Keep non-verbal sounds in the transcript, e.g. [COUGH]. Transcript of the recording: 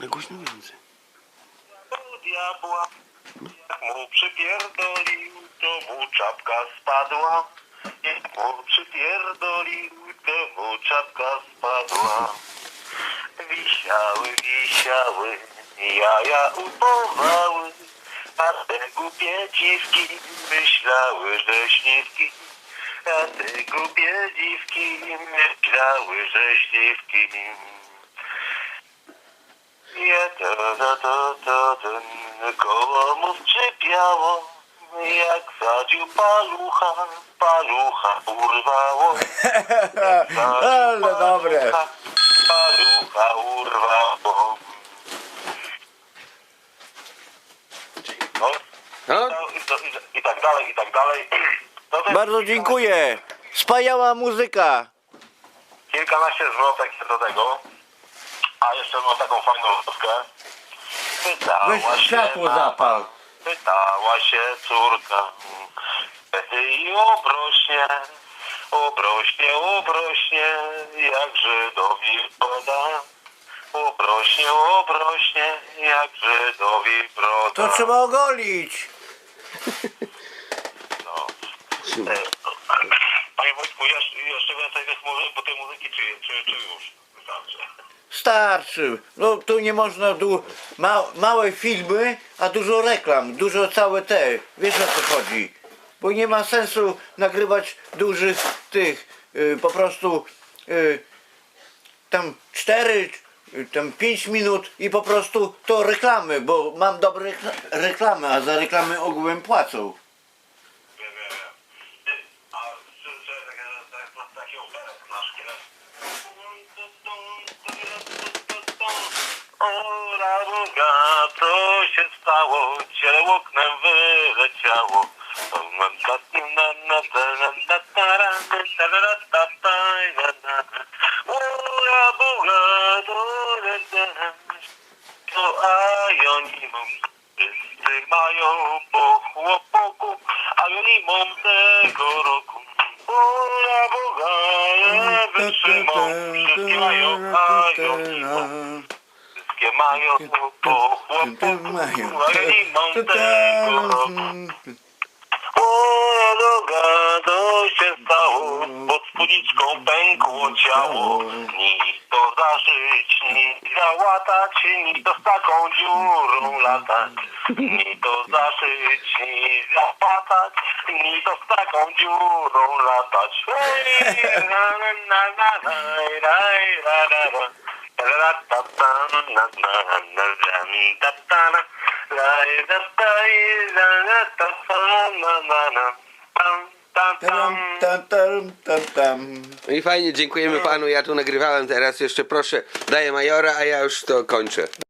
Na głośno do diabła. Mu przypierdolił, to mu czapka spadła. Jak mu przypierdolił, to mu czapka spadła. Wisiały, wisiały, jaja upowały, a te głupie dziwki myślały, że śliwki. A te głupie dziwki myślały, że śliwki. Ja to, to, to, to, ten koło mu skrzypiało, jak sadził palucha, palucha urwało. [LAUGHS] Ale dobre. Palucha, urwało. No, No, i, i, i tak dalej, i tak dalej. No [CLEARS THROAT] to Bardzo dziękuję. Wspaniała muzyka. Kilkanaście zwrotek do tego. A jeszcze mam taką fajną. Pytała Weź się światło na- zapal. Pytała się córka. Wtedy i obrośnie, obrośnie, obrośnie, jak Żydowi broda. Obrośnie, obrośnie, jak Żydowi broda. To trzeba ogolić. No. E, Panie Wojtku, jeszcze, jeszcze więcej tych muzyk, bo tej muzyki czy, czy, czy już Starczy. No tu nie można du ma małe filmy, a dużo reklam, dużo całe te. Wiesz o co chodzi? Bo nie ma sensu nagrywać dużych tych y, po prostu y, tam cztery, y, tam pięć minut i po prostu to reklamy, bo mam dobre rekla- reklamy, a za reklamy ogółem płacą. Się stało? Ciele oknem wyleciało. Ora Boga, to anonimum. Wszyscy mają po chłopoku, anonimum tego roku. Ora Boga, nie wytrzymą. Wszystkie mają anonimum. Tego roku. Ora Boga, to się stało, pod spódniczką pękło ciało. Ni to zaszyć, ni załatać, ni to z taką dziurą latać. Ni to zaszyć, ni zapłatać, ni to z taką dziurą latać. Hej, na, na, na, na, na, na, na, na, i fajnie, dziękujemy panu. Ja tu nagrywałem teraz jeszcze, proszę, daję majora, a ja już to kończę.